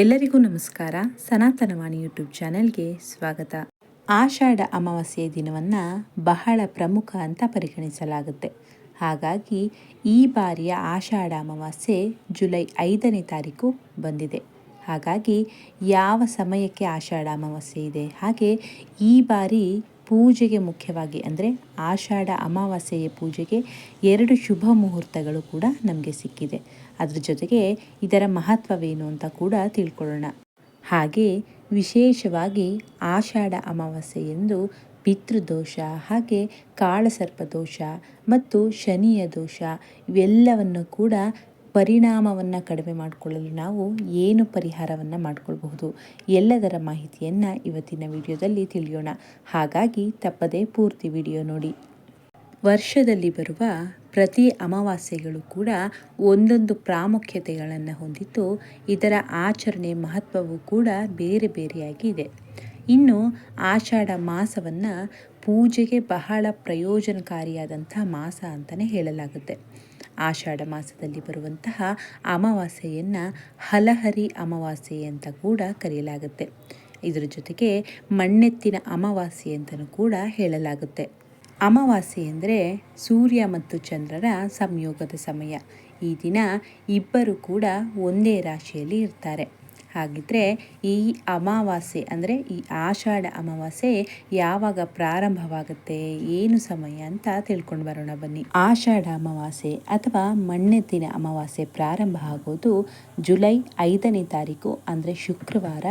ಎಲ್ಲರಿಗೂ ನಮಸ್ಕಾರ. ಸನಾತನವಾಣಿ ಯೂಟ್ಯೂಬ್ ಚಾನೆಲ್ಗೆ ಸ್ವಾಗತ. ಆಷಾಢ ಅಮಾವಾಸ್ಯೆಯ ದಿನವನ್ನು ಬಹಳ ಪ್ರಮುಖ ಅಂತ ಪರಿಗಣಿಸಲಾಗುತ್ತೆ. ಹಾಗಾಗಿ ಈ ಬಾರಿಯ ಆಷಾಢ ಅಮಾವಾಸ್ಯೆ ಜುಲೈ ಐದನೇ ತಾರೀಕು ಬಂದಿದೆ. ಹಾಗಾಗಿ ಯಾವ ಸಮಯಕ್ಕೆ ಆಷಾಢ ಅಮಾವಾಸ್ಯೆ ಇದೆ? ಹಾಗೆ ಈ ಬಾರಿ ಪೂಜೆಗೆ ಮುಖ್ಯವಾಗಿ ಅಂದರೆ ಆಷಾಢ ಅಮಾವಾಸ್ಯೆಯ ಪೂಜೆಗೆ ಎರಡು ಶುಭ ಮುಹೂರ್ತಗಳು ಕೂಡ ನಮಗೆ ಸಿಕ್ಕಿದೆ. ಅದರ ಜೊತೆಗೆ ಇದರ ಮಹತ್ವವೇನು ಅಂತ ಕೂಡ ತಿಳ್ಕೊಳ್ಳೋಣ. ಹಾಗೆ ವಿಶೇಷವಾಗಿ ಆಷಾಢ ಅಮಾವಾಸ್ಯೆ ಎಂದು ಪಿತೃದೋಷ, ಹಾಗೆ ಕಾಳಸರ್ಪ ದೋಷ ಮತ್ತು ಶನಿಯ ದೋಷ ಇವೆಲ್ಲವನ್ನು ಕೂಡ ಪರಿಣಾಮವನ್ನು ಕಡಿಮೆ ಮಾಡಿಕೊಳ್ಳಲು ನಾವು ಏನು ಪರಿಹಾರವನ್ನು ಮಾಡಿಕೊಳ್ಬಹುದು ಎಲ್ಲದರ ಮಾಹಿತಿಯನ್ನು ಇವತ್ತಿನ ವಿಡಿಯೋದಲ್ಲಿ ತಿಳಿಯೋಣ. ಹಾಗಾಗಿ ತಪ್ಪದೇ ಪೂರ್ತಿ ವಿಡಿಯೋ ನೋಡಿ. ವರ್ಷದಲ್ಲಿ ಬರುವ ಪ್ರತಿ ಅಮಾವಾಸ್ಯೆಗಳು ಕೂಡ ಒಂದೊಂದು ಪ್ರಾಮುಖ್ಯತೆಗಳನ್ನು ಹೊಂದಿದ್ದು, ಇದರ ಆಚರಣೆ ಮಹತ್ವವು ಕೂಡ ಬೇರೆ ಬೇರೆಯಾಗಿದೆ ಇನ್ನು ಆಷಾಢ ಮಾಸವನ್ನು ಪೂಜೆಗೆ ಬಹಳ ಪ್ರಯೋಜನಕಾರಿಯಾದಂಥ ಮಾಸ ಅಂತಲೇ ಹೇಳಲಾಗುತ್ತೆ. ಆಷಾಢ ಮಾಸದಲ್ಲಿ ಬರುವಂತಹ ಅಮಾವಾಸ್ಯೆಯನ್ನು ಹಲಹರಿ ಅಮಾವಾಸ್ಯೆ ಅಂತ ಕೂಡ ಕರೆಯಲಾಗುತ್ತೆ. ಇದರ ಜೊತೆಗೆ ಮಣ್ಣೆತ್ತಿನ ಅಮಾವಾಸ್ಯೆ ಅಂತಲೂ ಕೂಡ ಹೇಳಲಾಗುತ್ತೆ. ಅಮಾವಾಸ್ಯೆ ಅಂದರೆ ಸೂರ್ಯ ಮತ್ತು ಚಂದ್ರರ ಸಂಯೋಗದ ಸಮಯ. ಈ ದಿನ ಇಬ್ಬರು ಕೂಡ ಒಂದೇ ರಾಶಿಯಲ್ಲಿ ಇರ್ತಾರೆ. ಹಾಗಿದ್ರೆ ಈ ಅಮಾವಾಸ್ಯೆ, ಅಂದರೆ ಈ ಆಷಾಢ ಅಮಾವಾಸ್ಯೆ ಯಾವಾಗ ಪ್ರಾರಂಭವಾಗುತ್ತೆ, ಏನು ಸಮಯ ಅಂತ ತಿಳ್ಕೊಂಡು ಬರೋಣ ಬನ್ನಿ. ಆಷಾಢ ಅಮಾವಾಸ್ಯೆ ಅಥವಾ ಮಣ್ಣೆತ್ತಿನ ಅಮಾವಾಸ್ಯೆ ಪ್ರಾರಂಭ ಆಗೋದು ಜುಲೈ ಐದನೇ ತಾರೀಕು, ಅಂದರೆ ಶುಕ್ರವಾರ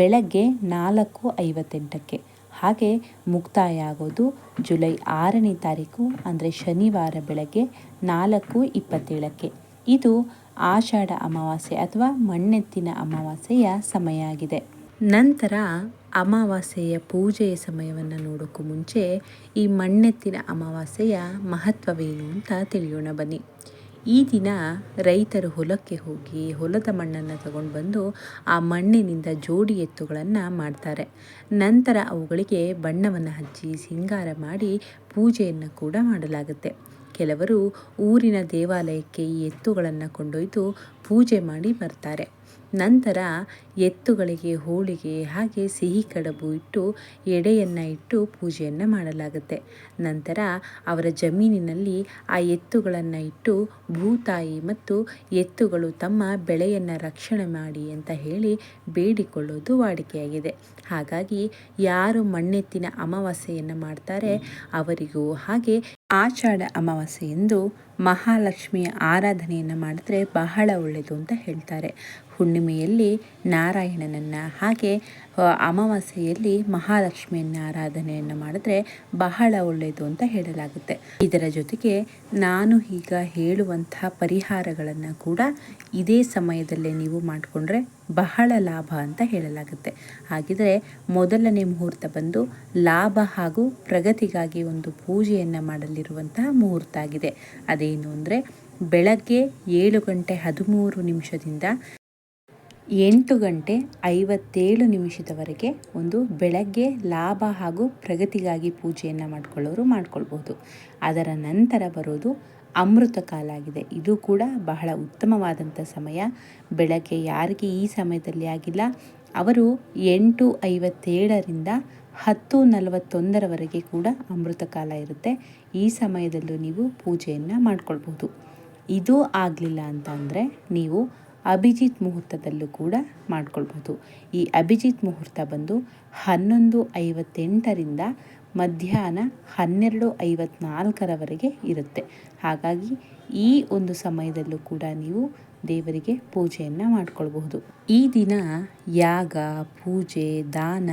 ಬೆಳಗ್ಗೆ ನಾಲ್ಕು ಐವತ್ತೆಂಟಕ್ಕೆ. ಹಾಗೆ ಮುಕ್ತಾಯ ಆಗೋದು ಜುಲೈ ಆರನೇ ತಾರೀಕು, ಅಂದರೆ ಶನಿವಾರ ಬೆಳಗ್ಗೆ ನಾಲ್ಕು ಇಪ್ಪತ್ತೇಳಕ್ಕೆ. ಇದು ಆಷಾಢ ಅಮಾವಾಸ್ಯೆ ಅಥವಾ ಮಣ್ಣೆತ್ತಿನ ಅಮಾವಾಸ್ಯೆಯ ಸಮಯ ಆಗಿದೆ ನಂತರ ಅಮಾವಾಸ್ಯೆಯ ಪೂಜೆಯ ಸಮಯವನ್ನು ನೋಡೋಕ್ಕೂ ಮುಂಚೆ ಈ ಮಣ್ಣೆತ್ತಿನ ಅಮಾವಾಸ್ಯೆಯ ಮಹತ್ವವೇನು ಅಂತ ತಿಳಿಯೋಣ ಬನ್ನಿ. ಈ ದಿನ ರೈತರು ಹೊಲಕ್ಕೆ ಹೋಗಿ ಹೊಲದ ಮಣ್ಣನ್ನು ತಗೊಂಡು ಬಂದು ಆ ಮಣ್ಣಿನಿಂದ ಜೋಡಿ ಎತ್ತುಗಳನ್ನು ಮಾಡ್ತಾರೆ. ನಂತರ ಅವುಗಳಿಗೆ ಬಣ್ಣವನ್ನು ಹಚ್ಚಿ ಸಿಂಗಾರ ಮಾಡಿ ಪೂಜೆಯನ್ನು ಕೂಡ ಮಾಡಲಾಗುತ್ತೆ. ಕೆಲವರು ಊರಿನ ದೇವಾಲಯಕ್ಕೆ ಈ ಎತ್ತುಗಳನ್ನು ಕೊಂಡೊಯ್ದು ಪೂಜೆ ಮಾಡಿ ಬರ್ತಾರೆ. ನಂತರ ಎತ್ತುಗಳಿಗೆ ಹೋಳಿಗೆ ಹಾಗೆ ಸಿಹಿ ಕಡಬು ಇಟ್ಟು ಎಡೆಯನ್ನು ಇಟ್ಟು ಪೂಜೆಯನ್ನು ಮಾಡಲಾಗುತ್ತೆ. ನಂತರ ಅವರ ಜಮೀನಿನಲ್ಲಿ ಆ ಎತ್ತುಗಳನ್ನು ಇಟ್ಟು ಭೂತಾಯಿ ಮತ್ತು ಎತ್ತುಗಳು ತಮ್ಮ ಬೆಳೆಯನ್ನು ರಕ್ಷಣೆ ಮಾಡಿ ಅಂತ ಹೇಳಿ ಬೇಡಿಕೊಳ್ಳೋದು ವಾಡಿಕೆಯಾಗಿದೆ. ಹಾಗಾಗಿ ಯಾರು ಮಣ್ಣೆತ್ತಿನ ಅಮಾವಾಸ್ಯೆಯನ್ನು ಮಾಡ್ತಾರೆ, ಅವರಿಗೂ ಹಾಗೆ ಆಷಾಢ ಅಮಾವಾಸ್ಯೆಯಂದು ಮಹಾಲಕ್ಷ್ಮಿಯ ಆರಾಧನೆಯನ್ನು ಮಾಡಿದ್ರೆ ಬಹಳ ಒಳ್ಳೆಯದು ಅಂತ ಹೇಳ್ತಾರೆ. ಹುಣ್ಣಿಮೆಯಲ್ಲಿ ನಾರಾಯಣನನ್ನು ಹಾಗೆ ಅಮಾವಾಸ್ಯೆಯಲ್ಲಿ ಮಹಾಲಕ್ಷ್ಮಿಯನ್ನ ಆರಾಧನೆಯನ್ನು ಮಾಡಿದ್ರೆ ಬಹಳ ಒಳ್ಳೆಯದು ಅಂತ ಹೇಳಲಾಗುತ್ತೆ. ಇದರ ಜೊತೆಗೆ ನಾನು ಈಗ ಹೇಳುವಂತಹ ಪರಿಹಾರಗಳನ್ನು ಕೂಡ ಇದೇ ಸಮಯದಲ್ಲೇ ನೀವು ಮಾಡಿಕೊಂಡ್ರೆ ಬಹಳ ಲಾಭ ಅಂತ ಹೇಳಲಾಗುತ್ತೆ. ಹಾಗಿದ್ರೆ ಮೊದಲನೇ ಮುಹೂರ್ತ ಬಂದು ಲಾಭ ಹಾಗೂ ಪ್ರಗತಿಗಾಗಿ ಒಂದು ಪೂಜೆಯನ್ನು ಮಾಡಲಿರುವಂತಹ ಮುಹೂರ್ತ ಆಗಿದೆ. ಅದೇನು ಅಂದರೆ ಬೆಳಗ್ಗೆ ಏಳು ಗಂಟೆ ಹದಿಮೂರು ನಿಮಿಷದಿಂದ ಎಂಟು ಗಂಟೆ ಐವತ್ತೇಳು ನಿಮಿಷದವರೆಗೆ ಒಂದು ಬೆಳಗ್ಗೆ ಲಾಭ ಹಾಗೂ ಪ್ರಗತಿಗಾಗಿ ಪೂಜೆಯನ್ನು ಮಾಡಿಕೊಳ್ಳೋರು ಮಾಡ್ಕೊಳ್ಬೋದು ಅದರ ನಂತರ ಬರೋದು ಅಮೃತ ಕಾಲ ಆಗಿದೆ. ಇದು ಕೂಡ ಬಹಳ ಉತ್ತಮವಾದಂಥ ಸಮಯ. ಬೆಳಗ್ಗೆ ಯಾರಿಗೆ ಈ ಸಮಯದಲ್ಲಿ ಆಗಿಲ್ಲ. ಅವರು ಎಂಟು ಐವತ್ತೇಳರಿಂದ ಹತ್ತು ನಲವತ್ತೊಂದರವರೆಗೆ ಕೂಡ ಅಮೃತ ಕಾಲ ಇರುತ್ತೆ. ಈ ಸಮಯದಲ್ಲೂ ನೀವು ಪೂಜೆಯನ್ನು ಮಾಡ್ಕೊಳ್ಬೋದು. ಇದು ಆಗಲಿಲ್ಲ ಅಂತ ಅಂದರೆ ನೀವು ಅಭಿಜಿತ್ ಮುಹೂರ್ತದಲ್ಲೂ ಕೂಡ ಮಾಡ್ಕೊಳ್ಬೋದು. ಈ ಅಭಿಜಿತ್ ಮುಹೂರ್ತ ಬಂದು ಹನ್ನೊಂದು ಐವತ್ತೆಂಟರಿಂದ ಮಧ್ಯಾಹ್ನ ಹನ್ನೆರಡು ಐವತ್ನಾಲ್ಕರವರೆಗೆ ಇರುತ್ತೆ. ಹಾಗಾಗಿ ಈ ಒಂದು ಸಮಯದಲ್ಲೂ ಕೂಡ ನೀವು ದೇವರಿಗೆ ಪೂಜೆಯನ್ನು ಮಾಡಿಕೊಳ್ಬಹುದು. ಈ ದಿನ ಯಾಗ, ಪೂಜೆ, ದಾನ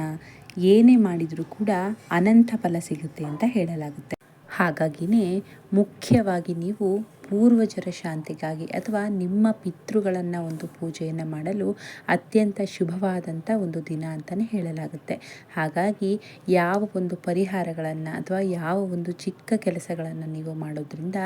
ಏನೇ ಮಾಡಿದರೂ ಕೂಡ ಅನಂತ ಫಲ ಸಿಗುತ್ತೆ ಅಂತ ಹೇಳಲಾಗುತ್ತೆ. ಹಾಗಾಗಿನೇ ಮುಖ್ಯವಾಗಿ ನೀವು ಪೂರ್ವಜರ ಶಾಂತಿಗಾಗಿ ಅಥವಾ ನಿಮ್ಮ ಪಿತೃಗಳನ್ನು ಒಂದು ಪೂಜೆಯನ್ನು ಮಾಡಲು ಅತ್ಯಂತ ಶುಭವಾದಂಥ ಒಂದು ದಿನ ಅಂತಲೇ ಹೇಳಲಾಗುತ್ತೆ. ಹಾಗಾಗಿ ಯಾವ ಒಂದು ಪರಿಹಾರಗಳನ್ನು ಅಥವಾ ಯಾವ ಒಂದು ಚಿಕ್ಕ ಕೆಲಸಗಳನ್ನು ನೀವು ಮಾಡೋದ್ರಿಂದ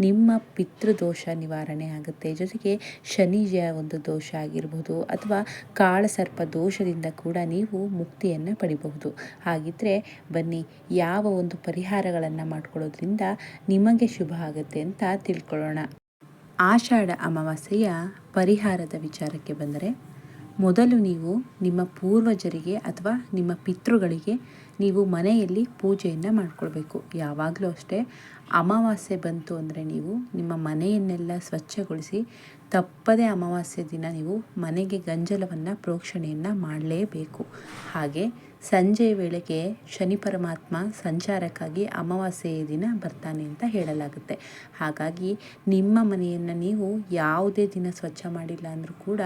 ನಿಮ್ಮ ಪಿತೃದೋಷ ನಿವಾರಣೆ ಆಗುತ್ತೆ. ಜೊತೆಗೆ ಶನಿಜ ಒಂದು ದೋಷ ಆಗಿರ್ಬೋದು ಅಥವಾ ಕಾಳಸರ್ಪ ದೋಷದಿಂದ ಕೂಡ ನೀವು ಮುಕ್ತಿಯನ್ನು ಪಡಿಬಹುದು. ಹಾಗಿದ್ರೆ ಬನ್ನಿ, ಯಾವ ಒಂದು ಪರಿಹಾರಗಳನ್ನು ಮಾಡ್ಕೊಳ್ಳೋದ್ರಿಂದ ನಿಮಗೆ ಶುಭ ಆಗುತ್ತೆ ಅಂತ ತಿಳ್ಕೊಳ್ಳೋಣ ಆಷಾಢ ಅಮಾವಾಸ್ಯೆಯ ಪರಿಹಾರದ ವಿಚಾರಕ್ಕೆ ಬಂದರೆ, ಮೊದಲು ನೀವು ನಿಮ್ಮ ಪೂರ್ವಜರಿಗೆ ಅಥವಾ ನಿಮ್ಮ ಪಿತೃಗಳಿಗೆ ನೀವು ಮನೆಯಲ್ಲಿ ಪೂಜೆಯನ್ನು ಮಾಡಿಕೊಳ್ಬೇಕು. ಯಾವಾಗಲೂ ಅಷ್ಟೇ, ಅಮಾವಾಸ್ಯೆ ಬಂತು ಅಂದರೆ ನೀವು ನಿಮ್ಮ ಮನೆಯನ್ನೆಲ್ಲ ಸ್ವಚ್ಛಗೊಳಿಸಿ ತಪ್ಪದೇ ಅಮಾವಾಸ್ಯೆ ದಿನ ನೀವು ಮನೆಗೆ ಗಂಜಲವನ್ನು, ಪ್ರೋಕ್ಷಣೆಯನ್ನು ಮಾಡಲೇಬೇಕು. ಹಾಗೆ ಸಂಜೆಯ ವೇಳೆಗೆ ಶನಿ ಪರಮಾತ್ಮ ಸಂಚಾರಕ್ಕಾಗಿ ಅಮಾವಾಸ್ಯೆಯ ದಿನ ಬರ್ತಾನೆ ಅಂತ ಹೇಳಲಾಗುತ್ತೆ. ಹಾಗಾಗಿ ನಿಮ್ಮ ಮನೆಯನ್ನು ನೀವು ಯಾವುದೇ ದಿನ ಸ್ವಚ್ಛ ಮಾಡಿಲ್ಲ ಅಂದರೂ ಕೂಡ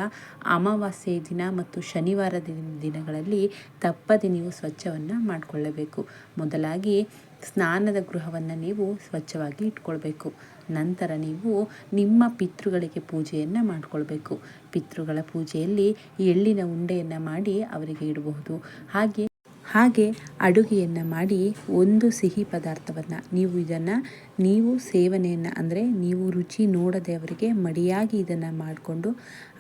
ಅಮಾವಾಸ್ಯೆಯ ದಿನ ಮತ್ತು ಶನಿವಾರದ ದಿನಗಳಲ್ಲಿ ತಪ್ಪದೆ ನೀವು ಸ್ವಚ್ಛವನ್ನು ಮಾಡಿಕೊಳ್ಳಬೇಕು. ಮೊದಲಾಗಿ ಸ್ನಾನದ ಗೃಹವನ್ನು ನೀವು ಸ್ವಚ್ಛವಾಗಿ ಇಟ್ಕೊಳ್ಬೇಕು. ನಂತರ ನೀವು ನಿಮ್ಮ ಪಿತೃಗಳಿಗೆ ಪೂಜೆಯನ್ನು ಮಾಡಿಕೊಳ್ಬೇಕು. ಪಿತೃಗಳ ಪೂಜೆಯಲ್ಲಿ ಎಳ್ಳಿನ ಉಂಡೆಯನ್ನು ಮಾಡಿ ಅವರಿಗೆ ಇಡಬಹುದು. ಹಾಗೆ ಹಾಗೆ ಅಡುಗೆಯನ್ನು ಮಾಡಿ ಒಂದು ಸಿಹಿ ಪದಾರ್ಥವನ್ನು ನೀವು ಇದನ್ನು, ನೀವು ಸೇವನೆಯನ್ನು ಅಂದರೆ ನೀವು ರುಚಿ ನೋಡದೆ ಅವರಿಗೆ ಮಡಿಯಾಗಿ ಇದನ್ನು ಮಾಡಿಕೊಂಡು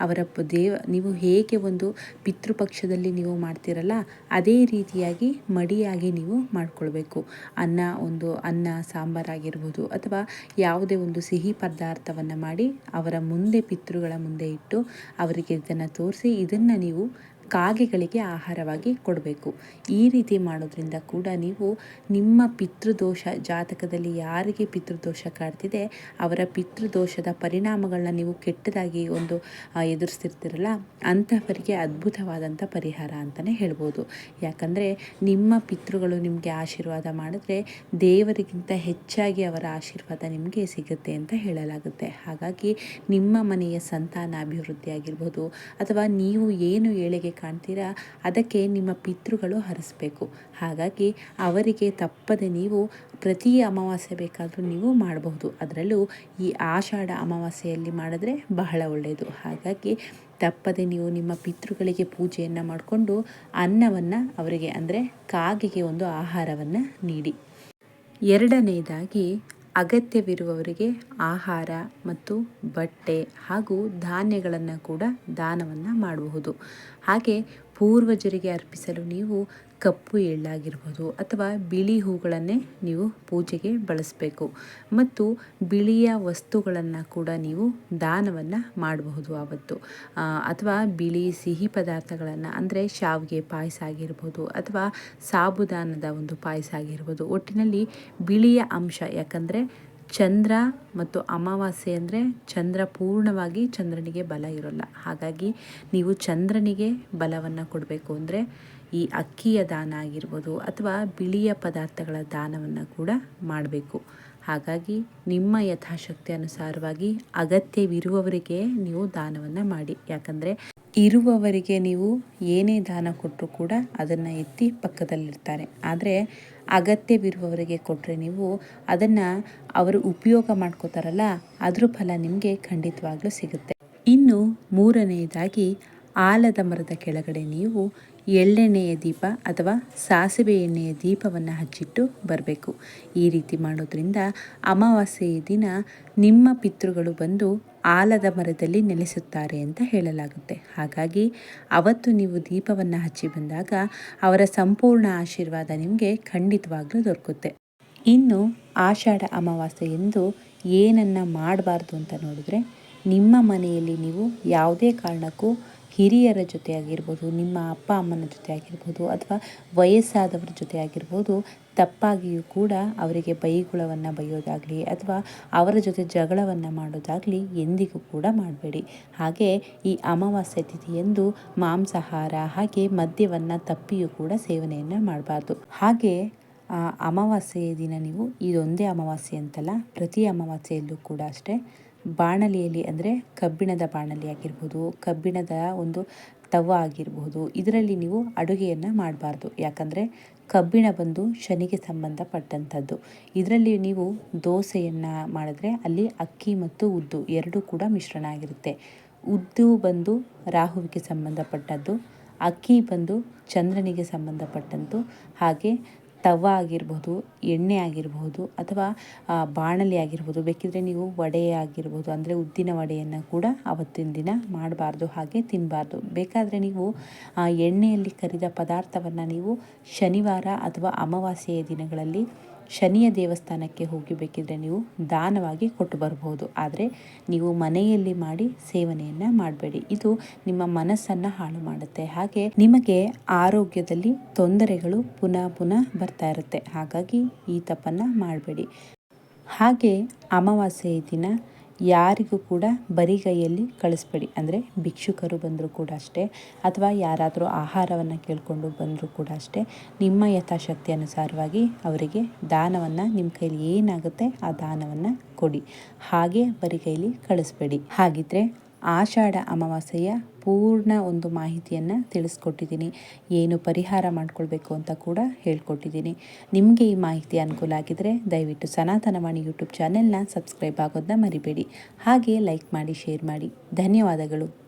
ಅವರ ದೇವ, ನೀವು ಹೇಗೆ ಒಂದು ಪಿತೃಪಕ್ಷದಲ್ಲಿ ನೀವು ಮಾಡ್ತೀರಲ್ಲ, ಅದೇ ರೀತಿಯಾಗಿ ಮಡಿಯಾಗಿ ನೀವು ಮಾಡಿಕೊಳ್ಬೇಕು. ಅನ್ನ ಒಂದು ಅನ್ನ ಸಾಂಬಾರಾಗಿರ್ಬೋದು ಅಥವಾ ಯಾವುದೇ ಒಂದು ಸಿಹಿ ಪದಾರ್ಥವನ್ನು ಮಾಡಿ ಅವರ ಮುಂದೆ, ಪಿತೃಗಳ ಮುಂದೆ ಇಟ್ಟು ಅವರಿಗೆ ಇದನ್ನು ತೋರಿಸಿ ಇದನ್ನು ನೀವು ಕಾಗೆಗಳಿಗೆ ಆಹಾರವಾಗಿ ಕೊಡಬೇಕು. ಈ ರೀತಿ ಮಾಡೋದ್ರಿಂದ ಕೂಡ ನೀವು ನಿಮ್ಮ ಪಿತೃದೋಷ, ಜಾತಕದಲ್ಲಿ ಯಾರಿಗೆ ಪಿತೃದೋಷ ಕಾಡ್ತಿದೆ ಅವರ ಪಿತೃದೋಷದ ಪರಿಣಾಮಗಳನ್ನ ನೀವು ಕೆಟ್ಟದಾಗಿ ಒಂದು ಎದುರಿಸ್ತಿರ್ತೀರಲ್ಲ ಅಂಥವರಿಗೆ ಅದ್ಭುತವಾದಂಥ ಪರಿಹಾರ ಅಂತಲೇ ಹೇಳ್ಬೋದು. ಯಾಕಂದರೆ ನಿಮ್ಮ ಪಿತೃಗಳು ನಿಮಗೆ ಆಶೀರ್ವಾದ ಮಾಡಿದ್ರೆ ದೇವರಿಗಿಂತ ಹೆಚ್ಚಾಗಿ ಅವರ ಆಶೀರ್ವಾದ ನಿಮಗೆ ಸಿಗುತ್ತೆ ಅಂತ ಹೇಳಲಾಗುತ್ತೆ. ಹಾಗಾಗಿ ನಿಮ್ಮ ಮನೆಯ ಸಂತಾನ ಅಭಿವೃದ್ಧಿ ಆಗಿರ್ಬೋದು, ಅಥವಾ ನೀವು ಏನು ಏಳೆಗೆ ಕಾಣ್ತೀರಾ? ಅದಕ್ಕೆ ನಿಮ್ಮ ಪಿತೃಗಳು ಹರಿಸ್ಬೇಕು. ಹಾಗಾಗಿ ಅವರಿಗೆ ತಪ್ಪದೆ ನೀವು ಪ್ರತಿ ಅಮಾವಾಸ್ಯೆ ಬೇಕಾದರೂ ನೀವು ಮಾಡಬಹುದು. ಅದರಲ್ಲೂ ಈ ಆಷಾಢ ಅಮಾವಾಸ್ಯೆಯಲ್ಲಿ ಮಾಡಿದ್ರೆ ಬಹಳ ಒಳ್ಳೆಯದು ಹಾಗಾಗಿ ತಪ್ಪದೆ ನೀವು ನಿಮ್ಮ ಪಿತೃಗಳಿಗೆ ಪೂಜೆಯನ್ನು ಮಾಡಿಕೊಂಡು ಅನ್ನವನ್ನು ಅವರಿಗೆ ಅಂದರೆ ಕಾಗೆಗೆ ಒಂದು ಆಹಾರವನ್ನು ನೀಡಿ. ಎರಡನೇದಾಗಿ ಅಗತ್ಯವಿರುವವರಿಗೆ ಆಹಾರ ಮತ್ತು ಬಟ್ಟೆ ಹಾಗೂ ಧಾನ್ಯಗಳನ್ನು ಕೂಡ ದಾನವನ್ನು ಮಾಡಬಹುದು. ಹಾಗೆ ಪೂರ್ವಜರಿಗೆ ಅರ್ಪಿಸಲು ನೀವು ಕಪ್ಪು ಎಳ್ಳಾಗಿರ್ಬೋದು ಅಥವಾ ಬಿಳಿ ಹೂಗಳನ್ನೇ ನೀವು ಪೂಜೆಗೆ ಬಳಸಬೇಕು. ಮತ್ತು ಬಿಳಿಯ ವಸ್ತುಗಳನ್ನು ಕೂಡ ನೀವು ದಾನವನ್ನು ಮಾಡಬಹುದು ಆವತ್ತು. ಅಥವಾ ಬಿಳಿ ಸಿಹಿ ಪದಾರ್ಥಗಳನ್ನು, ಅಂದರೆ ಶಾವಿಗೆ ಪಾಯಸ ಆಗಿರ್ಬೋದು ಅಥವಾ ಸಾಬುದಾನದ ಒಂದು ಪಾಯಸ ಆಗಿರ್ಬೋದು, ಒಟ್ಟಿನಲ್ಲಿ ಬಿಳಿಯ ಅಂಶ ಯಾಕಂದರೆ ಚಂದ್ರ ಮತ್ತು ಅಮಾವಾಸ್ಯೆ ಅಂದರೆ ಚಂದ್ರ ಪೂರ್ಣವಾಗಿ ಚಂದ್ರನಿಗೆ ಬಲ ಇರೋಲ್ಲ. ಹಾಗಾಗಿ ನೀವು ಚಂದ್ರನಿಗೆ ಬಲವನ್ನು ಕೊಡಬೇಕು ಅಂದರೆ ಈ ಅಕ್ಕಿಯ ದಾನ ಆಗಿರ್ಬೋದು ಅಥವಾ ಬಿಳಿಯ ಪದಾರ್ಥಗಳ ದಾನವನ್ನು ಕೂಡ ಮಾಡಬೇಕು. ಹಾಗಾಗಿ ನಿಮ್ಮ ಯಥಾಶಕ್ತಿ ಅನುಸಾರವಾಗಿ ಅಗತ್ಯವಿರುವವರಿಗೆ ನೀವು ದಾನವನ್ನು ಮಾಡಿ. ಯಾಕಂದರೆ ಇರುವವರಿಗೆ ನೀವು ಏನೇ ದಾನ ಕೊಟ್ಟರು ಕೂಡ ಅದನ್ನು ಎತ್ತಿ ಪಕ್ಕದಲ್ಲಿರ್ತಾರೆ. ಆದರೆ ಅಗತ್ಯವಿರುವವರಿಗೆ ಕೊಟ್ಟರೆ ನೀವು ಅದನ್ನು ಅವರು ಉಪಯೋಗ ಮಾಡ್ಕೋತಾರಲ್ಲ, ಅದ್ರ ಫಲ ನಿಮಗೆ ಖಂಡಿತವಾಗ್ಲೂ ಸಿಗುತ್ತೆ. ಇನ್ನು ಮೂರನೆಯದಾಗಿ ಆಲದ ಮರದ ಕೆಳಗಡೆ ನೀವು ಎಳ್ಳೆಣ್ಣೆಯ ದೀಪ ಅಥವಾ ಸಾಸಿವೆ ಎಣ್ಣೆಯ ದೀಪವನ್ನು ಹಚ್ಚಿಟ್ಟು ಬರಬೇಕು. ಈ ರೀತಿ ಮಾಡೋದ್ರಿಂದ ಅಮಾವಾಸ್ಯೆಯ ದಿನ ನಿಮ್ಮ ಪಿತೃಗಳು ಬಂದು ಆಲದ ಮರದಲ್ಲಿ ನೆಲೆಸುತ್ತಾರೆ ಅಂತ ಹೇಳಲಾಗುತ್ತೆ. ಹಾಗಾಗಿ ಅವತ್ತು ನೀವು ದೀಪವನ್ನು ಹಚ್ಚಿ ಬಂದಾಗ ಅವರ ಸಂಪೂರ್ಣ ಆಶೀರ್ವಾದ ನಿಮಗೆ ಖಂಡಿತವಾಗಲೂ ದೊರಕುತ್ತೆ. ಇನ್ನು ಆಷಾಢ ಅಮಾವಾಸ್ಯೆ ಎಂದು ಏನನ್ನು ಮಾಡಬಾರ್ದು ಅಂತ ನೋಡಿದ್ರೆ ನಿಮ್ಮ ಮನೆಯಲ್ಲಿ ನೀವು ಯಾವುದೇ ಕಾರಣಕ್ಕೂ ಹಿರಿಯರ ಜೊತೆ ಆಗಿರ್ಬೋದು ನಿಮ್ಮ ಅಪ್ಪ ಅಮ್ಮನ ಜೊತೆ ಆಗಿರ್ಬೋದು ಅಥವಾ ವಯಸ್ಸಾದವರ ಜೊತೆ ಆಗಿರ್ಬೋದು ತಪ್ಪಾಗಿಯೂ ಕೂಡ ಅವರಿಗೆ ಬೈಗುಳವನ್ನು ಬೈಯೋದಾಗಲಿ ಅಥವಾ ಅವರ ಜೊತೆ ಜಗಳವನ್ನು ಮಾಡೋದಾಗಲಿ ಎಂದಿಗೂ ಕೂಡ ಮಾಡಬೇಡಿ. ಹಾಗೆ ಈ ಅಮಾವಾಸ್ಯೆ ತಿಥಿಯಂದು ಮಾಂಸಾಹಾರ ಹಾಗೆ ಮದ್ಯವನ್ನು ತಪ್ಪಿಯೂ ಕೂಡ ಸೇವನೆಯನ್ನು ಮಾಡಬಾರ್ದು. ಹಾಗೆ ಅಮಾವಾಸ್ಯೆಯ ದಿನ ನೀವು ಇದೊಂದೇ ಅಮಾವಾಸ್ಯೆ ಅಂತಲ್ಲ, ಪ್ರತಿ ಅಮಾವಾಸ್ಯೆಯಲ್ಲೂ ಕೂಡ ಅಷ್ಟೇ. ಬಾಣಲಿಯಲ್ಲಿ ಅಂದರೆ ಕಬ್ಬಿಣದ ಬಾಣಲಿ ಆಗಿರ್ಬೋದು, ಕಬ್ಬಿಣದ ಒಂದು ತವ ಆಗಿರಬಹುದು ಇದರಲ್ಲಿ ನೀವು ಅಡುಗೆಯನ್ನು ಮಾಡಬಾರ್ದು. ಯಾಕಂದರೆ ಕಬ್ಬಿಣ ಬಂದು ಶನಿಗೆ ಸಂಬಂಧಪಟ್ಟಂಥದ್ದು. ಇದರಲ್ಲಿ ನೀವು ದೋಸೆಯನ್ನು ಮಾಡಿದ್ರೆ ಅಲ್ಲಿ ಅಕ್ಕಿ ಮತ್ತು ಉದ್ದು ಎರಡೂ ಕೂಡ ಮಿಶ್ರಣ ಆಗಿರುತ್ತೆ. ಉದ್ದು ಬಂದು ರಾಹುವಿಗೆ ಸಂಬಂಧಪಟ್ಟದ್ದು, ಅಕ್ಕಿ ಬಂದು ಚಂದ್ರನಿಗೆ ಸಂಬಂಧಪಟ್ಟಂತು ಹಾಗೆ ತವ ಆಗಿರ್ಬೋದು, ಎಣ್ಣೆ ಆಗಿರ್ಬೋದು ಅಥವಾ ಬಾಣಲೆ ಆಗಿರ್ಬೋದು, ಬೇಕಿದ್ರೆ ನೀವು ವಡೆ ಆಗಿರ್ಬೋದು, ಅಂದರೆ ಉದ್ದಿನ ವಡೆಯನ್ನು ಕೂಡ ಅವತ್ತಿನ ದಿನ ಮಾಡಬಾರ್ದು, ಹಾಗೆ ತಿನ್ನಬಾರ್ದು ಬೇಕಾದರೆ ನೀವು ಎಣ್ಣೆಯಲ್ಲಿ ಕರಿದ ಪದಾರ್ಥವನ್ನು ನೀವು ಶನಿವಾರ ಅಥವಾ ಅಮಾವಾಸ್ಯೆಯ ದಿನಗಳಲ್ಲಿ ಶನಿಯ ದೇವಸ್ಥಾನಕ್ಕೆ ಹೋಗಿ ಬೇಕಿದ್ರೆ ನೀವು ದಾನವಾಗಿ ಕೊಟ್ಟು ಬರಬಹುದು ಆದರೆ ನೀವು ಮನೆಯಲ್ಲಿ ಮಾಡಿ ಸೇವನೆಯನ್ನು ಮಾಡಬೇಡಿ. ಇದು ನಿಮ್ಮ ಮನಸ್ಸನ್ನು ಹಾಳು ಮಾಡುತ್ತೆ. ಹಾಗೆ ನಿಮಗೆ ಆರೋಗ್ಯದಲ್ಲಿ ತೊಂದರೆಗಳು ಪುನಃ ಪುನಃ ಬರ್ತಾ ಇರುತ್ತೆ. ಹಾಗಾಗಿ ಈ ತಪ್ಪನ್ನು ಮಾಡಬೇಡಿ. ಹಾಗೆ ಅಮಾವಾಸ್ಯೆಯ ದಿನ ಯಾರಿಗೂ ಕೂಡ ಬರಿಗೈಯಲ್ಲಿ ಕಳಿಸ್ಬೇಡಿ. ಅಂದರೆ ಭಿಕ್ಷುಕರು ಬಂದರೂ ಕೂಡ ಅಷ್ಟೇ, ಅಥವಾ ಯಾರಾದರೂ ಆಹಾರವನ್ನು ಕೇಳಿಕೊಂಡು ಬಂದರೂ ಕೂಡ ಅಷ್ಟೇ, ನಿಮ್ಮ ಯಥಾಶಕ್ತಿ ಅನುಸಾರವಾಗಿ ಅವರಿಗೆ ದಾನವನ್ನು ನಿಮ್ಮ ಕೈಲಿ ಏನಾಗುತ್ತೆ ಆ ದಾನವನ್ನು ಕೊಡಿ. ಹಾಗೆ ಬರಿಗೈಲಿ ಕಳಿಸ್ಬೇಡಿ. ಹಾಗಿದ್ರೆ ಆಷಾಢ ಅಮಾವಾಸ್ಯೆಯ ಪೂರ್ಣ ಒಂದು ಮಾಹಿತಿಯನ್ನು ತಿಳಿಸ್ಕೊಟ್ಟಿದ್ದೀನಿ. ಏನು ಪರಿಹಾರ ಮಾಡಿಕೊಳ್ಬೇಕು ಅಂತ ಕೂಡ ಹೇಳ್ಕೊಟ್ಟಿದ್ದೀನಿ. ನಿಮಗೆ ಈ ಮಾಹಿತಿ ಅನುಕೂಲ ಆಗಿದ್ದರೆ ದಯವಿಟ್ಟು ಸನಾತನವಾಣಿ ಯೂಟ್ಯೂಬ್ ಚಾನೆಲ್ನ ಸಬ್ಸ್ಕ್ರೈಬ್ ಆಗೋದನ್ನ ಮರಿಬೇಡಿ. ಹಾಗೆ ಲೈಕ್ ಮಾಡಿ, ಶೇರ್ ಮಾಡಿ. ಧನ್ಯವಾದಗಳು.